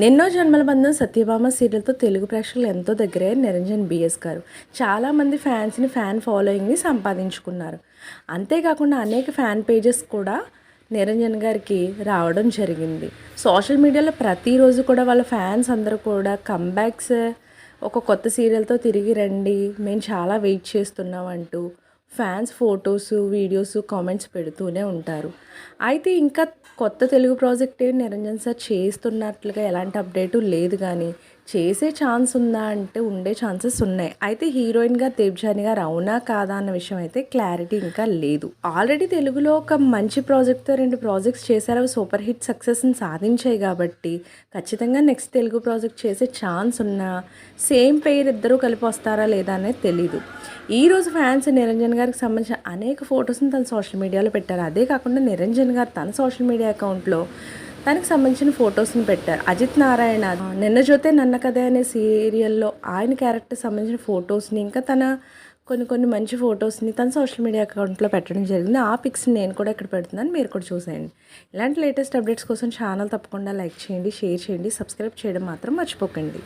ఎన్నెన్నో జన్మల బంధం సత్యభామ సీరియల్తో తెలుగు ప్రేక్షకులు ఎంతో దగ్గరే నిరంజన్ బిఎస్ గారు. చాలామంది ఫ్యాన్స్ని ఫ్యాన్ ఫాలోయింగ్ని సంపాదించుకున్నారు. అంతేకాకుండా అనేక ఫ్యాన్ పేజెస్ కూడా నిరంజన్ గారికి రావడం జరిగింది. సోషల్ మీడియాలో ప్రతిరోజు కూడా వాళ్ళ ఫ్యాన్స్ అందరూ కూడా కంబ్యాక్స్ ఒక కొత్త సీరియల్తో తిరిగి రండి మేము చాలా వెయిట్ చేస్తున్నాం అంటూ ఫ్యాన్స్ ఫొటోస్ వీడియోస్ కామెంట్స్ పెడుతూనే ఉంటారు. అయితే ఇంకా కొత్త తెలుగు ప్రాజెక్ట్ ఏం నిరంజన్ సార్ చేస్తున్నట్లుగా ఎలాంటి అప్డేటు లేదు కానీ చేసే ఛాన్స్ ఉందా అంటే ఉండే ఛాన్సెస్ ఉన్నాయి. అయితే హీరోయిన్గా దేవ్జాని గారు అవునా కాదా అన్న విషయం అయితే క్లారిటీ ఇంకా లేదు. ఆల్రెడీ తెలుగులో ఒక మంచి ప్రాజెక్ట్తో రెండు ప్రాజెక్ట్స్ చేశారు. అవి సూపర్ హిట్ సక్సెస్ని సాధించాయి కాబట్టి ఖచ్చితంగా నెక్స్ట్ తెలుగు ప్రాజెక్ట్ చేసే ఛాన్స్ ఉన్నా సేమ్ పేరు ఇద్దరూ కలిపి వస్తారా లేదా అనేది తెలీదు. ఈ రోజు ఫ్యాన్స్ నిరంజన్ గారికి సంబంధించిన అనేక ఫొటోస్ని తన సోషల్ మీడియాలో పెట్టారు. అదే కాకుండా నిరంజన్ గారు తన సోషల్ మీడియా అకౌంట్లో దానికి సంబంధించిన ఫొటోస్ని పెట్టారు అజిత్ నారాయణ నిన్న జోతే నన్న కథ అనే సీరియల్లో ఆయన క్యారెక్టర్ సంబంధించిన ఫొటోస్ని ఇంకా తన కొన్ని కొన్ని మంచి ఫొటోస్ని తన సోషల్ మీడియా అకౌంట్లో పెట్టడం జరిగింది. ఆ పిక్స్ని నేను కూడా ఇక్కడ పెడుతున్నాను మీరు కూడా చూసేయండి. ఇలాంటి లేటెస్ట్ అప్డేట్స్ కోసం ఛానల్ తప్పకుండా లైక్ చేయండి షేర్ చేయండి సబ్స్క్రైబ్ చేయడం మాత్రం మర్చిపోకండి.